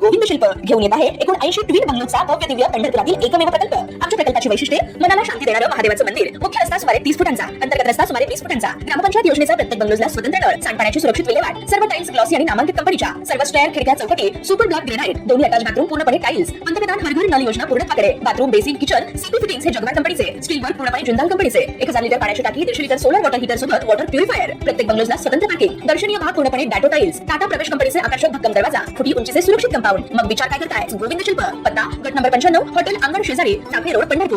गोविंद शिल्प घेऊन येत आहे एकूण ऐंशी ट्विन बंगलोचा भव्य दिव्य पंढरपुरातील एकमेव प्रकल्प आमच्या प्रकल्पाची वैशिष्ट्ये मनाला शांती देणारं महादेवाचं मंदिर. मुख्य रस्ता सुमारे तीस फुटांचा. अंतर्गत रस्ता सुमारे वीस फुटांचा. ग्रामपंचायत योजनेचा प्रत्येक बंगलोजला स्वतंत्र नळ सांडपाण्याची सुरक्षित विल्हेवाट सर्व टाइल्स ग्लॉसी आणि नामांकित कंपनीच्या सर्व स्टेअर खिडक्या चौकटी सुपर ब्लॉक ग्रेनाइट दोन्ही अटॅच बाथरूम पूर्णपणे टाइल्स पंतप्रधान हर घर नल योजना पूर्णत्वाकडे bathroom basin kitchen CP fittings हे जगवार कंपनीचे स्टील वर्क पूर्णपणे जिंदाल कंपनीचे एक हजार लिटर पाण्याची टाकी दीडशे लिटर सोलर वॉटर हीटर सोबत वॉटर प्युरिफायर प्रत्येक बंगलोजला स्वतंत्र पार्किंग दर्शनीय भाग पूर्णपणे डॅटो टाइल्स टाटा प्रवेश कंपनीचे आकर्षक भक्कम दरवाजा. फुटी उंचीचे सुरक्षित कंपाऊंड मग विचार काय करताय? गोविंद शिल्प. पत्ता गट नंबर पंच्याण्णव हॉटेल अंगण शेजारी. साखरे रोड पंढरपूर.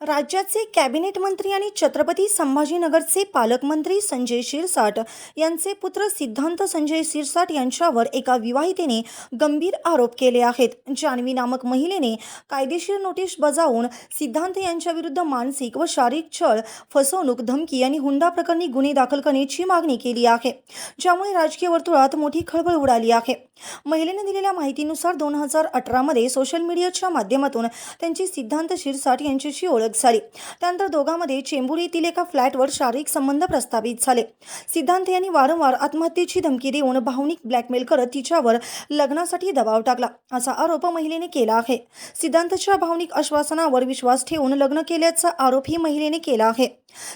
राज्याचे कॅबिनेट मंत्री आणि छत्रपती संभाजीनगरचे पालकमंत्री संजय शिरसाट यांचे पुत्र सिद्धांत संजय शिरसाट यांच्यावर एका विवाहितेने गंभीर आरोप केले आहेत. जान्हवी नामक महिलेने कायदेशीर नोटीस बजावून सिद्धांत यांच्याविरुद्ध मानसिक व शारीरिक छळ फसवणूक धमकी आणि हुंडा प्रकरणी गुन्हे दाखल करण्याची मागणी केली आहे. ज्यामुळे राजकीय वर्तुळात मोठी खळबळ उडाली आहे. महिलेने दिलेल्या माहितीनुसार दोन हजार अठरामध्ये सोशल मीडियाच्या माध्यमातून त्यांची सिद्धांत शिरसाट यांच्याशी ओळख झाली त्यानंतर दोघांमध्ये चेंबूर येथील एका फ्लॅटवर शारीरिक संबंध प्रस्थापित झाले. सिद्धांत यांनी वारंवार आत्महत्येची धमकी देऊन भावनिक ब्लॅकमेल करत तिच्यावर लग्नासाठी दबाव टाकला असा आरोप महिलेने केला आहे. सिद्धांतच्या भावनिक आश्वासनावर विश्वास ठेवून लग्न केल्याचा आरोपही महिलेने केला आहे.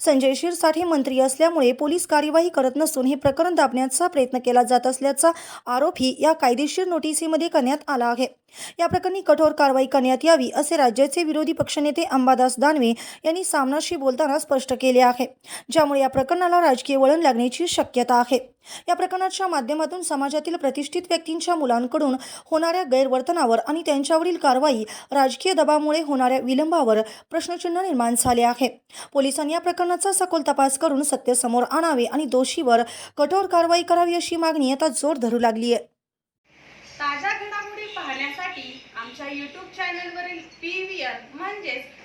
संजय शिरसाठे मंत्री असल्यामुळे पोलीस कार्यवाही करत नसून हे प्रकरण दाबण्याचा प्रयत्न केला जात असल्याचा आरोपही या कायदेशीर नोटिसीमध्ये करण्यात आला आहे. या प्रकरणी कठोर कारवाई करण्यात यावी असे राज्याचे विरोधी पक्षनेते अंबादास दानवे यांनी सामनाशी बोलताना स्पष्ट केले आहे ज्यामुळे या प्रकरणाला राजकीय वळण लागण्याची शक्यता आहे. या प्रकरणाच्या माध्यमातून समाजातील प्रतिष्ठित व्यक्तींच्या मुलांकडून होणाऱ्या गैरवर्तनावर आणि त्यांच्यावरील कारवाई राजकीय दबामुळे होणाऱ्या विलंबावर प्रश्नचिन्ह निर्माण झाले आहे. पोलिसांनी या प्रकरणाचा सखोल तपास करून सत्य समोर आणावे आणि दोषीवर कठोर कारवाई करावी अशी मागणी आता जोर धरू लागली आहे. ताज्या घडामोडी पाहण्यासाठी आमच्या यूट्यूब चॅनलवरील पी व्ही आर म्हणजेच